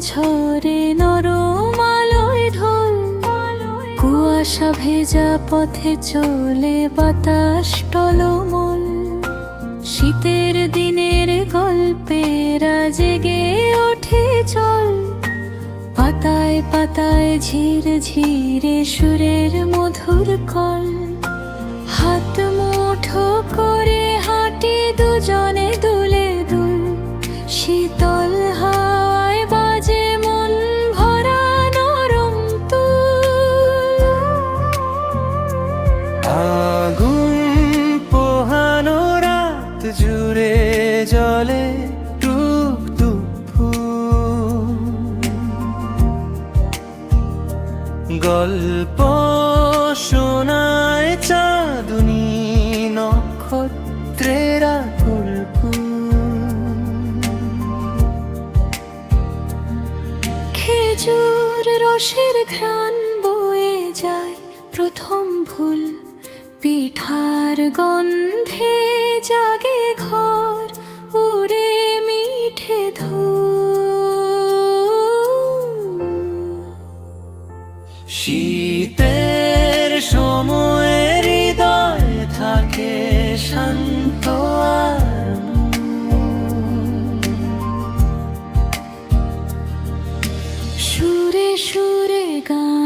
ঝরে নরম আলোয় ঢোল। কুয়াশা ভেজা পথে চলে বাতাস টলমল। শীতের দিনের গল্পেরা জেগে ওঠে চল। পাতায় পাতায় ঝির ঝিরে সুরের মধুর কল। গল্প শোনায় চাঁদুনি নক্ষত্রেরা গল্প খেজুর রসের ঘ্রাণ বয়ে যায় প্রথম ভুল, পিঠার গন্ধে জাগে শীতের সময় হৃদয় থাকে শান্ত সুরে সুরে গান